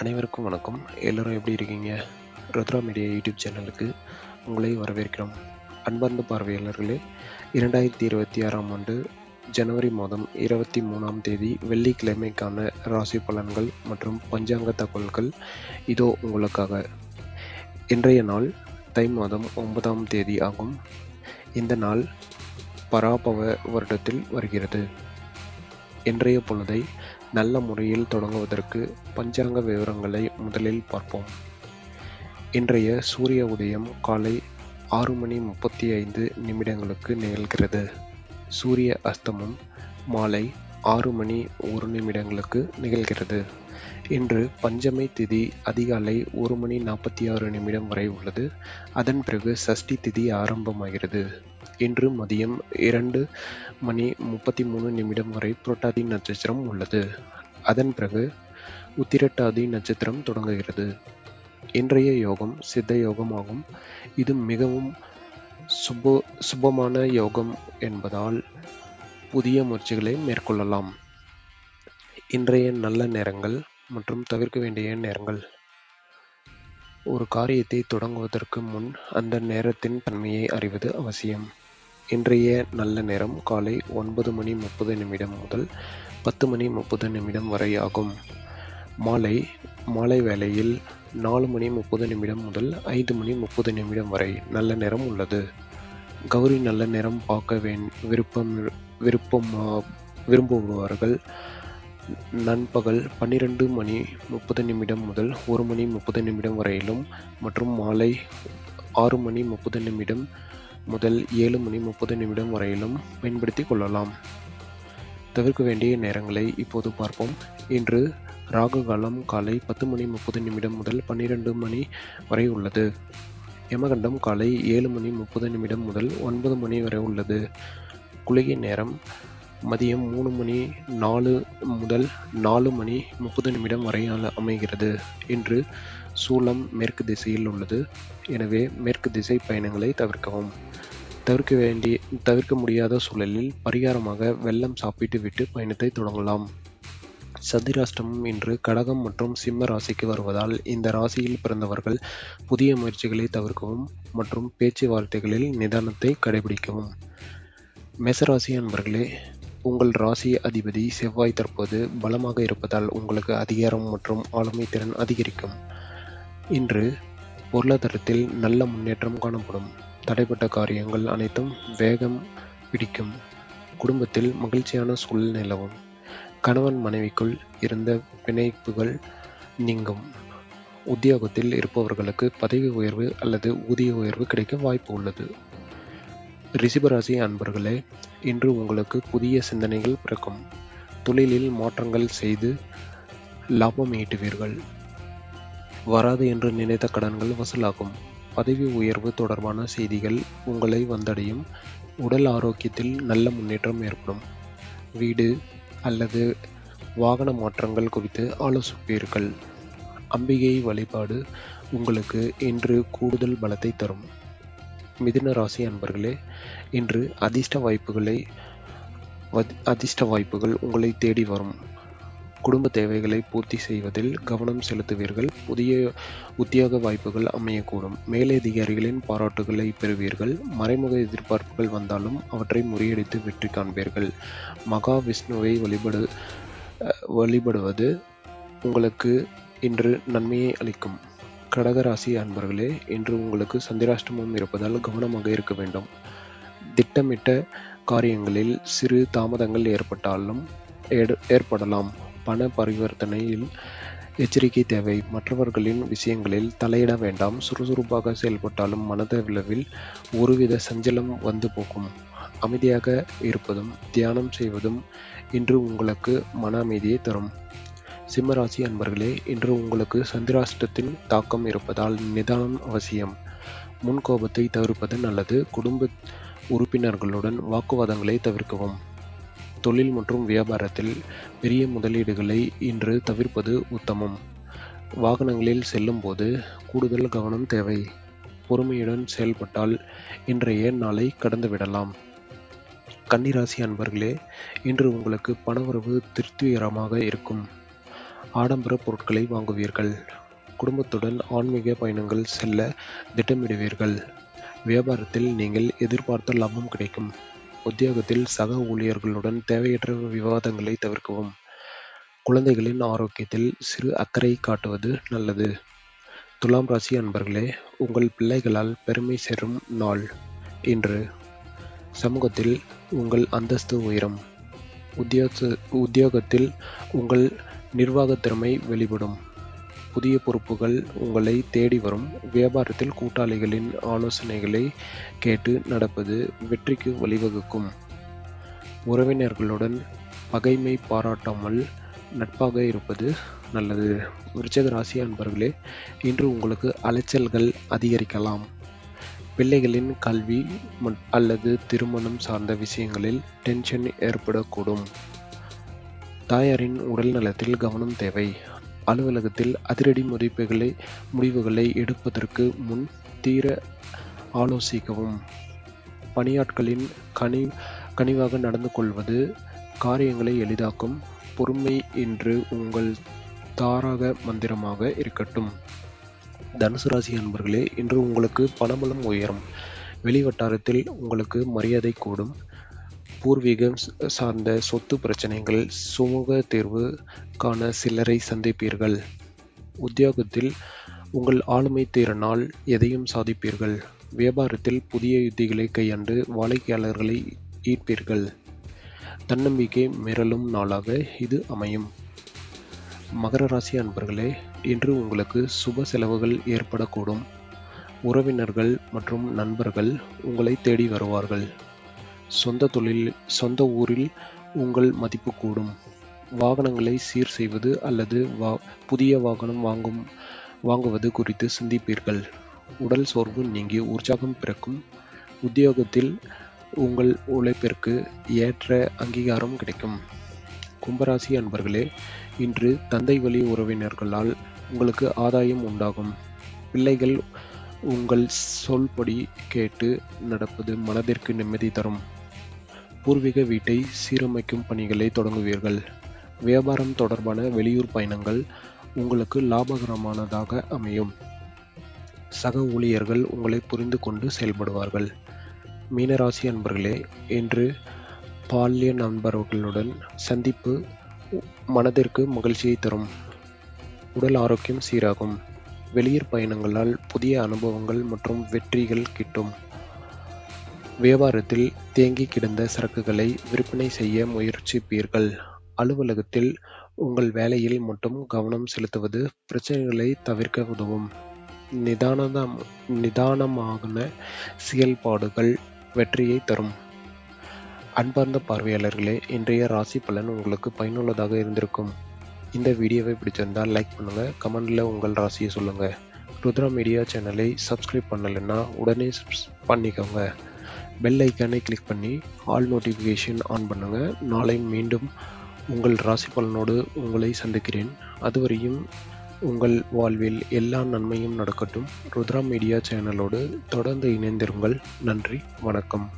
அனைவருக்கும் வணக்கம். எல்லோரும் எப்படி இருக்கீங்க? ருத்ரா மீடியா யூடியூப் சேனலுக்கு உங்களை வரவேற்கிறோம். அன்பார்ந்த பார்வையாளர்களே இரண்டாயிரத்தி இருபத்தி ஆறாம் ஆண்டு ஜனவரி மாதம் இருபத்தி மூணாம் தேதி வெள்ளிக்கிழமைக்கான ராசி பலன்கள் மற்றும் பஞ்சாங்க தகவல்கள் இதோ உங்களுக்காக. இன்றைய நாள் தை மாதம் ஒன்பதாம் தேதி ஆகும். இந்த நாள் பராபவ வருடத்தில் வருகிறது. இன்றைய பொழுதை நல்ல முறையில் தொடங்குவதற்கு பஞ்சாங்க விவரங்களை முதலில் பார்ப்போம். இன்றைய சூரிய உதயம் காலை ஆறு மணி முப்பத்தி ஐந்து நிமிடங்களுக்கு நிகழ்கிறது. சூரிய அஸ்தமம் மாலை ஆறு மணி ஒரு நிமிடங்களுக்கு நிகழ்கிறது. இன்று பஞ்சமை திதி அதிகாலை ஒரு மணி நாற்பத்தி ஆறு நிமிடம் வரை உள்ளது. அதன் பிறகு சஷ்டி திதி ஆரம்பமாகிறது. இன்று மதியம் இரண்டு மணி முப்பத்தி மூணு நிமிடம் வரை புரட்டாதி நட்சத்திரம் உள்ளது. அதன் பிறகு உத்திரட்டாதி நட்சத்திரம் தொடங்குகிறது. இன்றைய யோகம் சித்த யோகமாகும். இது மிகவும் சுப சுபமான யோகம் என்பதால் புதிய முயற்சிகளை மேற்கொள்ளலாம். இன்றைய நல்ல நேரங்கள் மற்றும் தவிர்க்க வேண்டிய நேரங்கள். ஒரு காரியத்தை தொடங்குவதற்கு முன் அந்த நேரத்தின் தன்மையை அறிவது அவசியம். இன்றைய நல்ல நேரம் காலை ஒன்பது மணி முப்பது நிமிடம் முதல் பத்து மணி முப்பது நிமிடம் வரை ஆகும். மாலை மாலை வேளையில் நாலு மணி முப்பது நிமிடம் முதல் ஐந்து மணி முப்பது நிமிடம் வரை நல்ல நேரம் உள்ளது. கௌரி நல்ல நேரம் பார்க்க வே விருப்பம் விருப்பம் விரும்புபவர்கள் நண்பகல் பன்னிரெண்டு மணி முப்பது நிமிடம் முதல் ஒரு மணி முப்பது நிமிடம் வரையிலும் மற்றும் மாலை ஆறு மணி முப்பது நிமிடம் முதல் ஏழு மணி முப்பது நிமிடம் வரையிலும் பயன்படுத்தி கொள்ளலாம். தவிர்க்க வேண்டிய நேரங்களை இப்போது பார்ப்போம். இன்று ராகு காலம் காலை பத்து மணி முப்பது நிமிடம் முதல் பன்னிரெண்டு மணி வரை உள்ளது. யமகண்டம் காலை ஏழு மணி முப்பது நிமிடம் முதல் ஒன்பது மணி வரை உள்ளது. குளிகை நேரம் மதியம் மூணு மணி நாலு முதல் நாலு மணி முப்பது நிமிடம் வரை அமைகிறது. இன்று சூலம் மேற்கு திசையில் உள்ளது. எனவே மேற்கு திசை பயணங்களை தவிர்க்கவும். தவிர்க்க வேண்டிய தவிர்க்க முடியாத சூழலில் பரிகாரமாக வெள்ளம் சாப்பிட்டு விட்டு பயணத்தை தொடங்கலாம். சந்திராஷ்டமம் இன்று கடகம் மற்றும் சிம்ம ராசிக்கு வருவதால் இந்த ராசியில் பிறந்தவர்கள் புதிய முயற்சிகளை தவிர்க்கவும் மற்றும் பேச்சுவார்த்தைகளில் நிதானத்தை கடைபிடிக்கவும். மேசராசி அன்பர்களே உங்கள் ராசி அதிபதி செவ்வாய் தற்போது பலமாக இருப்பதால் உங்களுக்கு அதிகாரம் மற்றும் ஆளுமை திறன் அதிகரிக்கும். இன்று பொருளாதாரத்தில் நல்ல முன்னேற்றம் காணப்படும். தடைப்பட்ட காரியங்கள் அனைத்தும் வேகம் பிடிக்கும். குடும்பத்தில் மகிழ்ச்சியான சூழல் நிலவும். கணவன் மனைவிக்குள் இருந்த பிணைப்புகள் நீங்கும். உத்தியோகத்தில் இருப்பவர்களுக்கு பதவி உயர்வு அல்லது ஊதிய உயர்வு கிடைக்க வாய்ப்பு உள்ளது. ரிஷிபராசி அன்பர்களே இன்று உங்களுக்கு புதிய சிந்தனைகள் பிறக்கும். தொழிலில் மாற்றங்கள் செய்து லாபம் ஈட்டுவீர்கள். வராது என்று நினைத்த கடன்கள் வசூலாகும். பதவி உயர்வு தொடர்பான செய்திகள் உங்களை வந்தடையும். உடல் ஆரோக்கியத்தில் நல்ல முன்னேற்றம் ஏற்படும். வீடு அல்லது வாகன மாற்றங்கள் குறித்து ஆலோசிப்பீர்கள். அம்பிகை வழிபாடு உங்களுக்கு இன்று கூடுதல் பலத்தை தரும். மிதுன ராசி அன்பர்களே இன்று அதிர்ஷ்ட வாய்ப்புகளை அதிர்ஷ்ட வாய்ப்புகள் உங்களை தேடி வரும். குடும்ப தேவைகளை பூர்த்தி செய்வதில் கவனம் செலுத்துவீர்கள். புதிய உத்தியோக வாய்ப்புகள் அமையக்கூடும். மேலதிகாரிகளின் பாராட்டுகளை பெறுவீர்கள். மறைமுக எதிர்பார்ப்புகள் வந்தாலும் அவற்றை முறியடித்து வெற்றி காண்பீர்கள். மகா விஷ்ணுவை வழிபடு வழிபடுவது உங்களுக்கு இன்று நன்மையை அளிக்கும். கடகராசி அன்பர்களே இன்று உங்களுக்கு சந்திராஷ்டமம் இருப்பதால் கவனமாக இருக்க வேண்டும். திட்டமிட்ட காரியங்களில் சிறு தாமதங்கள் ஏற்பட்டாலும் ஏற்படலாம். பண பரிவர்த்தனையில் எச்சரிக்கை தேவை. மற்றவர்களின் விஷயங்களில் தலையிட வேண்டாம். சுறுசுறுப்பாக செயல்பட்டாலும் மனதளவில் ஒருவித சஞ்சலம் வந்து போகும். அமைதியாக இருப்பதும் தியானம் செய்வதும் இன்று உங்களுக்கு மன அமைதியை தரும். சிம்மராசி அன்பர்களே இன்று உங்களுக்கு சந்திராஷ்டத்தின் தாக்கம் இருப்பதால் நிதானம் அவசியம். முன்கோபத்தை தவிர்ப்பது நல்லது. குடும்ப உறுப்பினர்களுடன் வாக்குவாதங்களை தவிர்க்கவும். தொழில் மற்றும் வியாபாரத்தில் பெரிய முதலீடுகளை இன்று தவிர்ப்பது உத்தமம். வாகனங்களில் செல்லும்போது கூடுதல் கவனம் தேவை. பொறுமையுடன் செயல்பட்டால் இன்றைய நாளை கடந்துவிடலாம். கன்னிராசி அன்பர்களே இன்று உங்களுக்கு பணவரவு திருப்திகரமாக இருக்கும். ஆடம்பர பொருட்களை வாங்குவீர்கள். குடும்பத்துடன் ஆன்மீக பயணங்கள் செல்ல திட்டமிடுவீர்கள். வியாபாரத்தில் நீங்கள் எதிர்பார்த்த லாபம் கிடைக்கும். உத்தியோகத்தில் சக ஊழியர்களுடன் தேவையற்ற விவாதங்களை தவிர்க்கவும். குழந்தைகளின் ஆரோக்கியத்தில் சிறு அக்கறை காட்டுவது நல்லது. துலாம் ராசி அன்பர்களே உங்கள் பிள்ளைகளால் பெருமை சேரும் நாள் இன்று. சமூகத்தில் உங்கள் அந்தஸ்து உயரும். உத்தியோக உத்தியோகத்தில் உங்கள் நிர்வாகத் திறமை வெளிப்படும். புதிய பொறுப்புகள் உங்களை தேடி வரும். வியாபாரத்தில் கூட்டாளிகளின் ஆலோசனைகளை கேட்டு நடப்பது வெற்றிக்கு வழிவகுக்கும். உறவினர்களுடன் பகைமை பாராட்டாமல் நட்பாக இருப்பது நல்லது. விருச்சக ராசி அன்பர்களே இன்று உங்களுக்கு அலைச்சல்கள் அதிகரிக்கலாம். பிள்ளைகளின் கல்வி அல்லது திருமணம் சார்ந்த விஷயங்களில் டென்ஷன் ஏற்படக்கூடும். தாயாரின் உடல் நலத்தில் கவனம் தேவை. அலுவலகத்தில் அதிரடி முடிவுகளை முடிவுகளை எடுப்பதற்கு முன் தீர ஆலோசிக்கவும். பணியாட்களின் கனி கனிவாக நடந்து கொள்வது காரியங்களை எளிதாக்கும் பொறுமை என்று உங்கள் தாராக மந்திரமாக இருக்கட்டும். தனுசு ராசி அன்பர்களே இன்று உங்களுக்கு பணபலம் உயரும். வெளிவட்டாரத்தில் உங்களுக்கு மரியாதை கூடும். பூர்வீகம் சார்ந்த சொத்து பிரச்சனைகள் சுமூக தீர்வு காண சிலரை சந்திப்பீர்கள். உத்தியோகத்தில் உங்கள் ஆளுமை திறனால் எதையும் சாதிப்பீர்கள். வியாபாரத்தில் புதிய யுத்திகளை கையாண்டு வாடிக்கையாளர்களை ஈர்ப்பீர்கள். தன்னம்பிக்கை மிரளும் நாளாக இது அமையும். மகர ராசி அன்பர்களே இன்று உங்களுக்கு சுப செலவுகள் ஏற்படக்கூடும். உறவினர்கள் மற்றும் நண்பர்கள் உங்களை தேடி வருவார்கள். சொந்த தொழில் சொந்த ஊரில் உங்கள் மதிப்பு கூடும். வாகனங்களை சீர் செய்வது அல்லது வா புதிய வாகனம் வாங்கும் வாங்குவது குறித்து சிந்திப்பீர்கள். உடல் சோர்வு நீங்கி உற்சாகம் பிறக்கும். உத்தியோகத்தில் உங்கள் உழைப்பிற்கு ஏற்ற அங்கீகாரம் கிடைக்கும். கும்பராசி அன்பர்களே இன்று தந்தை வழி உறவினர்களால் உங்களுக்கு ஆதாயம் உண்டாகும். பிள்ளைகள் உங்கள் சொல்படி கேட்டு நடப்பது மனதிற்கு நிம்மதி தரும். பூர்வீக வீட்டை சீரமைக்கும் பணிகளை தொடங்குவீர்கள். வியாபாரம் தொடர்பான வெளியூர் பயணங்கள் உங்களுக்கு லாபகரமானதாக அமையும். சக ஊழியர்கள் உங்களை புரிந்து கொண்டு செயல்படுவார்கள். மீனராசி அன்பர்களே இன்று பால்ய நண்பர்களுடன் சந்திப்பு மனதிற்கு மகிழ்ச்சியை தரும். உடல் ஆரோக்கியம் சீராகும். வெளியூர் பயணங்களால் புதிய அனுபவங்கள் மற்றும் வெற்றிகள் கிட்டும். வியாபாரத்தில் தேங்கி கிடந்த சரக்குகளை விற்பனை செய்ய முயற்சிப்பீர்கள். அலுவலகத்தில் உங்கள் வேலையில் மட்டும் கவனம் செலுத்துவது பிரச்சனைகளை தவிர்க்க உதவும். நிதானதம் நிதானமான செயல்பாடுகள் வெற்றியை தரும். அன்பார்ந்த பார்வையாளர்களே இன்றைய ராசி பலன் உங்களுக்கு பயனுள்ளதாக இருந்திருக்கும். இந்த வீடியோவை பிடிச்சிருந்தால் லைக் பண்ணுங்கள் கமெண்டில் உங்கள் ராசியை சொல்லுங்கள் ருத்ரா மீடியா சேனலை சப்ஸ்கிரைப் பண்ணலைன்னா உடனே பண்ணிக்கோங்க. பெல் ஐக்கானை கிளிக் பண்ணி ஆல் நோட்டிஃபிகேஷன் ஆன் பண்ணுங்கள் நாளை மீண்டும் உங்கள் ராசி பலனோடு உங்களை சந்திக்கிறேன். அதுவரையும் உங்கள் வாழ்வில் எல்லா நன்மையும் நடக்கட்டும். ருத்ரா மீடியா சேனலோடு தொடர்ந்து இணைந்திருங்கள். நன்றி வணக்கம்.